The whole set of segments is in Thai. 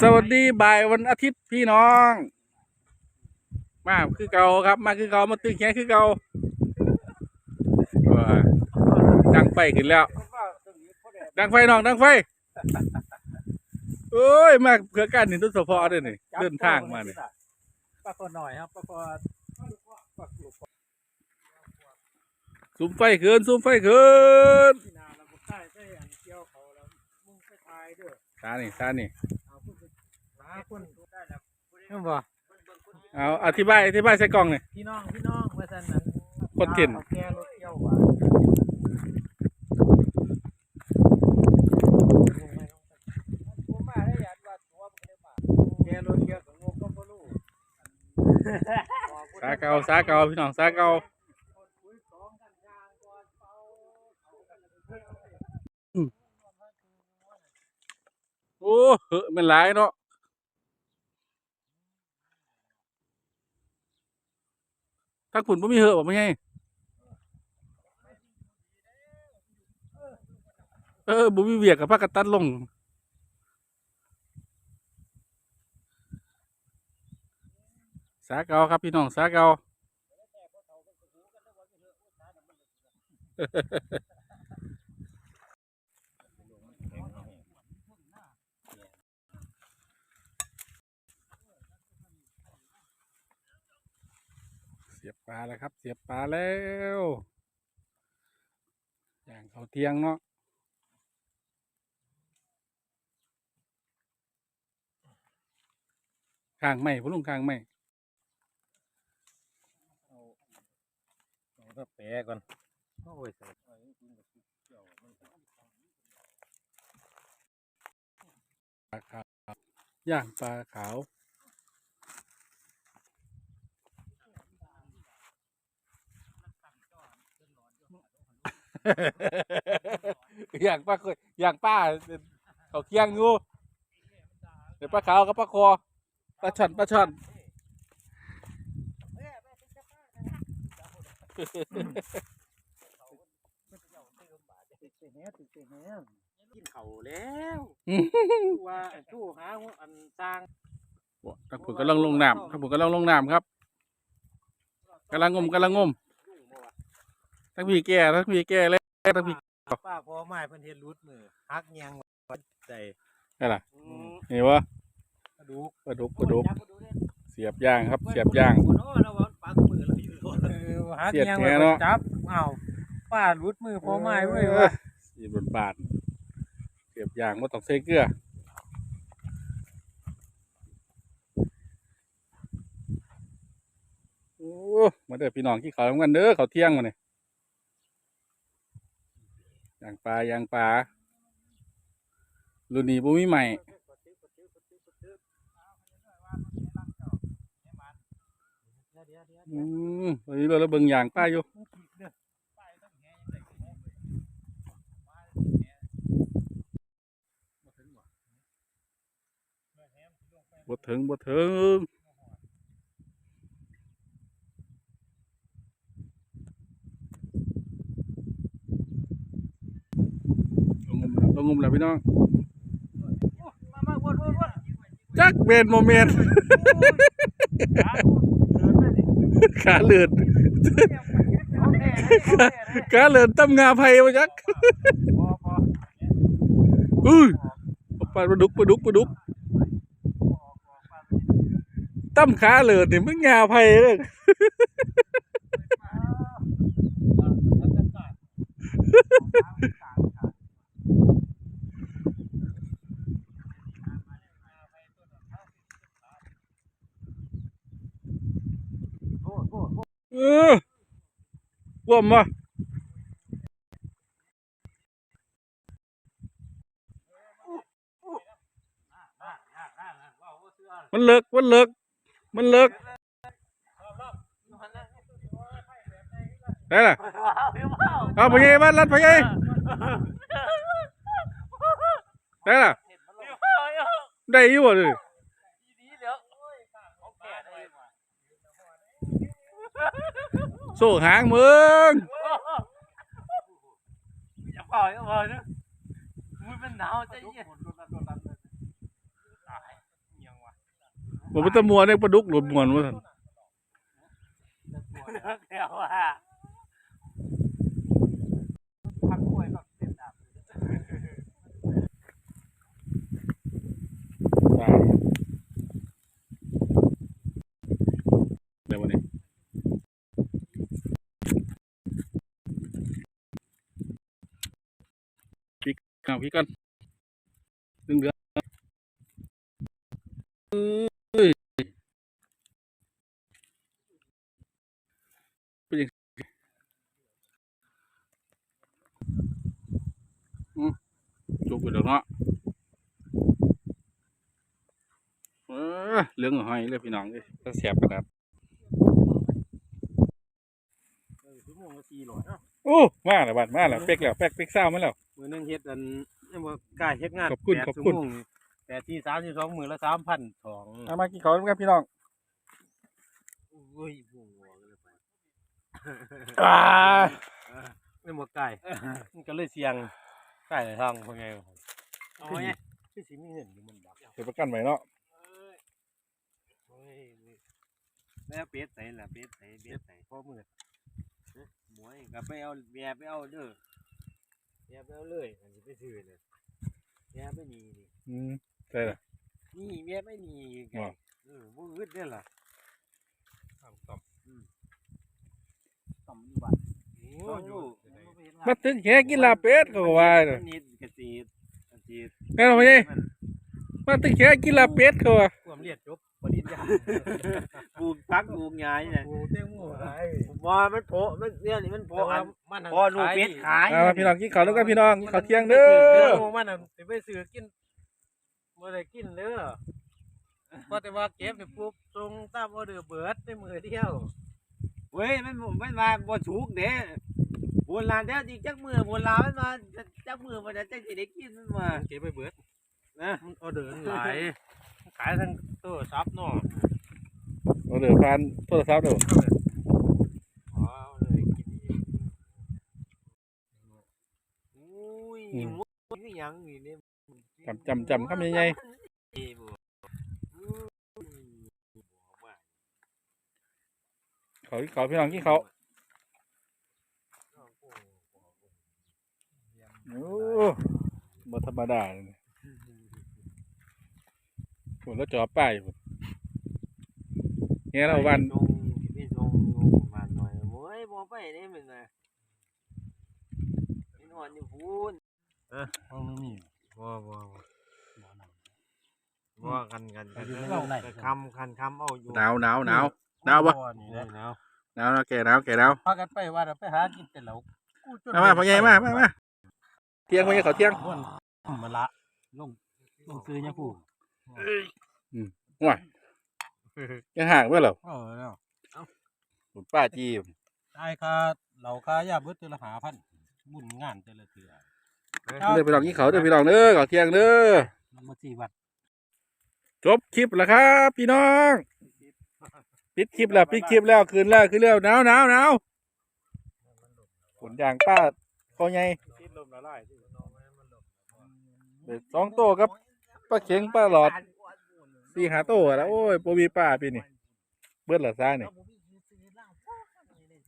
สวัสดีบ่ายวันอาทิตย์พี่น้อง มาคือเก่าครับ มาคือเก่ามาตึงแขนคือเก่าว้าดังไฟขึ้นแล้ว ดังไฟน้องดังไฟโอ้ยมาเพื่อการหนึ่งต้นสพอด้วยนี่เดินทางมาเนี่ยปลาคอหน่อยครับปลาคอซูมไฟขึ้นซูมไฟขึ้นที่นาเราก็ใต้ได้อันเกี่ยวเขาแล้วมึงไปทายเด้อตานี่ตานี่เอา คุณหาคนได้แล้วนั่นบ่เอาอธิบายอธิบายใส่กล่องหน่อยพี่น้องพี่น้องว่าซั่นนั้นคนเก่งอาแก่รถเกี่ยวว่ะผมมาได้ยันว่าตัวมันได้มาแก่รถเกี่ยวกับงงก็บ่รู้สาเก่าสาเก่าพี่น้องสาเก่าโอ้เหอะมันหลายเนาะ ถ้าคุณไม่มีเหอะบอกไม่ไงเออบุมีเวียกกับพักกระตัดลงสาเกาครับพี่น้องสาเกา สียบปลาแล้วครับ เสียบปลาแล้วอย่างเขาเทียงเนาะข้างไม่พุ่ลุงข้างไม่เอาก็แปะก่อนโอ้ยใส่ปลาขาวย่างปลาขาว อย่างป้าเคยอย่างป้าเขาเคียงงูเดี๋ยวปลาขาวกับปลาคอปลาช่อนปลาช่อนกินเขาแล้วว่าชู้หาอันสร้างทางผมกำลังลงน้ำทางผมกำลังลงน้ำครับกำลังงมกำลังงม ทั้งพี่แก่ทั้งพี่แก่แล้วทั้งพี่ป้าพอไม้เพิ่นเฮ็ดรูดมือฮักยังวัดใจนี่ล่ะนี่วะกระดูกปลาดุกปลาดุกเสียบย่างครับ เสียบย่างเออฮักเสียดยังแท้เนาะจับอ้าวป้ารูดมือพอไม้เว้ยออว่าสีบบทบาทเสียบย่างไม่ต้องใส่เกลือโอ้มาเด้อพี่น้องที่เขาทำกันเด้อเขาเที่ยงมาเนี่ยย่างปลาย่างปลารุ่นนี้บ่มีใหม่อืมวันนี้เราเราเบิ่งอย่างป้าอยู่บ่ถึงบ่ถึง ลงงมแล้วลงงมแล้วพี่น้องมามาวนวนวนจักเบนโมเมนต์ขาเลือดขาเลือดตั้มงาไผ่มาจักพอพออุ้ยปลาปลาดุกปลาดุกปลาดุกตั้มขาเลือดนี่มันงาไผ่เลย เออว่มวะมันเลิกมันเลิกมันเลิกได้ล่ะเอาไปยัยบ้านรัดไปยัยได้ล่ะได้ยู่บ่เลย โซ่หางมึงอย่าปล่อยอย่าปล่อยนะมันเป็นหนาวใจเย็นผมเป็นตะมัวเนี่ยปลาดุกหลุดมวนวะท่านแล้วว่าพักกล้วยพักเต็มดาบ เดี๋ยววันนี้พริก เอาพริกกันดึงเดือดเอ้ยเป็นยังอืมจุกไปแล้วเนาะเออเหลืองหอยเลยพี่น้องเลยถ้าแสบขนาดชั่วโมงละสี่ร้อยเนาะโอ้ มาแล้วบัดมาแล้ว เป๊กแล้ว เป๊กเป๊กเศร้ามาแล้วมื อนึงเฮ็ดอันนี่บ่กล้าเฮ็ดงานขอบคุณแปดขอบคุณชั่วโมงแต่ที่สามสิบสองมือละสามพันสองเอามากินข้าวด้วยกันพี่น้องโอ้ยบุ้งหัวกันเลยไปอ่าไม่หมดไก่มันก็เลยเสียงไก่ทางพอไงเอาไงพี่สิมีเงินอยู่มันดับเดี๋ยวประกันไว้เนาะโอ้ยแล้วเป็ดใส่ละเป็ดใส่เป็ดใส่พ่อมือหมวยกับไปเอาแบไปเอาเด้อ แบไปเอาเลยอันนี้ไปซื้อเลยแบไม่มีนี่อืมใช่ละนี่แบไม่มีไงว้าวเออบ่อึดเด้อล่ะต่ำต่ำอืมต่ำนี่บัดโอ้ยอยู่มาตึงแค่กินลาเป็ดก็ว่าเนาะนิดกระสีดกระสีดแม่นบ่ยัยมาตึงแค่กินลาเป็ดก็ว่าความเรียนจบ ปริญญาปลูกพักปลูกหญ้านี่แหละกูเต้งหมูไรว่ามันโผล่มันเรื่องนี้มันโผล่อันมันพอลูกเป็ดขายเอามาพี่น้องกินข้าวด้วยกันพี่น้องกินข้าวเที่ยงเด้อมันอะสิไปซื้อกินบ่ได้กินเด้อพอแต่ว่าเก็บนี่ปุ๊บส่งตามออเดอร์เบิดในมือเดียวเว้ยมันมันมาบ่ถูกเด้โบราณแล้วจริงจักมือโบราณมันมาจักมือมันจะจักสิได้กินมันมาเก็บไปเบิดนะมันออเดอร์หลายขายทั้งโทรศัพท์เนาะเอาเดี๋ยวผ่านโทรศัพท์เด้ออ๋อเลยกินเองอุ้ยมุกนี่ยังนี่เนี่ยจำจำจำคำใหญ่เอ้ยบ่อุ้ยบอกว่าๆข้าวกินข้าวพี่น้องกินข้าวโอ้บ่ธรรมดาเลย นี่ผมแล้วจอป้ายพุ่นเงี้ยเราวันไปส่งไปส่งอยู่ประมาณหน่อยโอ้ยบ่ไปได้มันน่ะไปนอนอยู่พูนมันไม่มีบ่บ่บ่บ่นบ่กันกันกันอยู่ในโรงไหนแต่คำคันคำเอาอยู่หนาวหนาวหนาวหนาวปะนี่แหละหนาวหนาวนะแก่หนาวแก่หนาวพากันไปว่าเราไปหากินแต่เหล้ากูจนมามาพ่อใหญ่มามามาเที่ยงพ่อใหญ่เขาเที่ยงมันมันละลงลงซื้อเนี่ยผู้ ว้ายยังห่างไว้เหรอเออเนาะผมป้าจีตายค่าเหล้าค่ายาเบิดแต่ละหาพันบุญงานแต่ละเทื่อเด้อไปลองกินเขาวเด้อไปลองเด้อเขาเที่ยงเด้อมันมาสี่วัดจบคลิปแล้วครับ พี่น้องปิดคลิปแล้วปิดคลิปแล้วคืนแล้วคืนแล้วหนาวหนาวหนาวผลยางป้าพ่อใหญ่ติดลมละลายที่เด็ดสองโตครับ ปลาเข็งปลาหลอดสี่หาโตแล้วโอ้ยโปมีป้าปีนี่เบิดละซ่านี่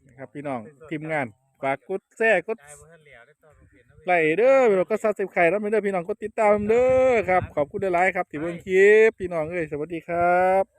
นะครับพี่น้องทีมงานฝากกดแซ่กดไล่เอาไลค์เด้อพี่น้องก็ซับสไครต์แล้วไม่เด้อพี่น้องกดติดตามเด้อครับขอบคุณหลายๆครับที่เบิ่งคลิปพี่น้องเอ้ยสวัสดีครับ